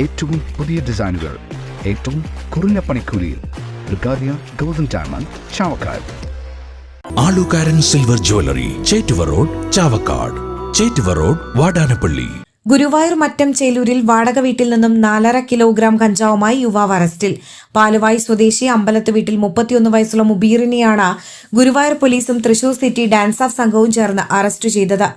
ഏറ്റവും പുതിയ ഡിസൈനുകൾ ഏറ്റവും കുറഞ്ഞ പണിക്കൂലിയിൽ. ബ്രിഗാദിയ golden diamond Chavakkad. Alukkaran silver jewellery Chettuva road Chavakkad. Chettuva road Vadanappally. Guruvayur Mattam ചേലൂരിൽ വാടക വീട്ടിൽ നിന്നും നാലര കിലോഗ്രാം കഞ്ചാവുമായി യുവാവ് അറസ്റ്റിൽ. പാലുവായി സ്വദേശി അമ്പലത്ത് വീട്ടിൽ മുപ്പത്തിയൊന്ന് വയസ്സുള്ള മുബീറിനെയാണ് ഗുരുവായൂർ പോലീസും തൃശൂർ സിറ്റി ഡാൻസ് ഓഫ് സംഘവും ചേർന്ന് അറസ്റ്റ് ചെയ്തത്.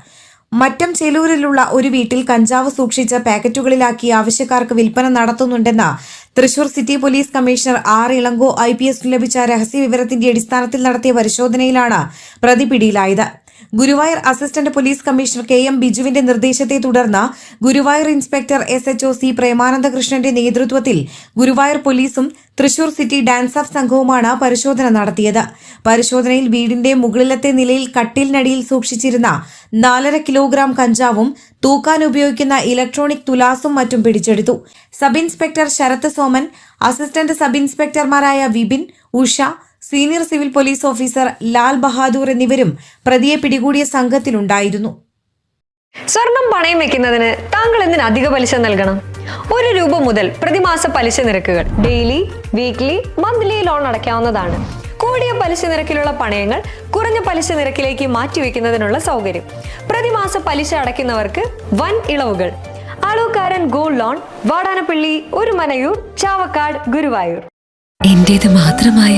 മറ്റം ചേലൂരിലുള്ള ഒരു വീട്ടിൽ കഞ്ചാവ് സൂക്ഷിച്ച് പാക്കറ്റുകളിലാക്കി ആവശ്യക്കാർക്ക് വിൽപ്പന നടത്തുന്നുണ്ടെന്ന് Thrissur city police commissioner R Ilango I P S ലഭിച്ച രഹസ്യ വിവരത്തിന്റെ അടിസ്ഥാനത്തിൽ നടത്തിയ പരിശോധനയിലാണ് പ്രതി പിടിയിലായത്. Guruvayur assistant police commissioner K M ബിജുവിന്റെ നിർദ്ദേശത്തെ തുടർന്ന് Guruvayur inspector S H O C പ്രേമാനന്ദകൃഷ്ണന്റെ നേതൃത്വത്തിൽ ഗുരുവായൂർ പോലീസും തൃശൂർ സിറ്റി ഡാൻസ് ഓഫ് സംഘവുമാണ് പരിശോധന നടത്തിയത്. പരിശോധനയിൽ വീടിന്റെ മുകളിലത്തെ നിലയിൽ കട്ടിലിനടിയിൽ സൂക്ഷിച്ചിരുന്ന നാലര കിലോഗ്രാം കഞ്ചാവും തൂക്കാൻ ഉപയോഗിക്കുന്ന ഇലക്ട്രോണിക് തുലാസും മറ്റും പിടിച്ചെടുത്തു. Sub inspector Sarath Soman assistant sub ഇൻസ്പെക്ടർമാരായ Vipin Usha senior civil police officer Lal Bahadur എന്നിവരും പ്രതിയെ പിടികൂടിയ സംഘത്തിലുണ്ടായിരുന്നു. സ്വർണം പണയം വെക്കുന്നതിന് താങ്കൾ എന്തിന് അധിക പലിശ നൽകണം? ഒരു രൂപ മുതൽ പ്രതിമാസ പലിശ നിരക്കുകൾ ഡെയിലി വീക്ക്ലി മന്ത്ലി ലോൺ അടയ്ക്കാവുന്നതാണ്. കൂടിയ പലിശ നിരക്കിലുള്ള പണയങ്ങൾ കുറഞ്ഞ പലിശ നിരക്കിലേക്ക് മാറ്റിവെക്കുന്നതിനുള്ള സൗകര്യം. പ്രതിമാസ പലിശ അടയ്ക്കുന്നവർക്ക് വൻ ഇളവുകൾ. അളവുകാരൻ ഗോൾഡ് ലോൺ വാടാനപ്പള്ളി ഒരു മനയൂർ ചാവക്കാട് ഗുരുവായൂർ. എന്റേത് മാത്രമായ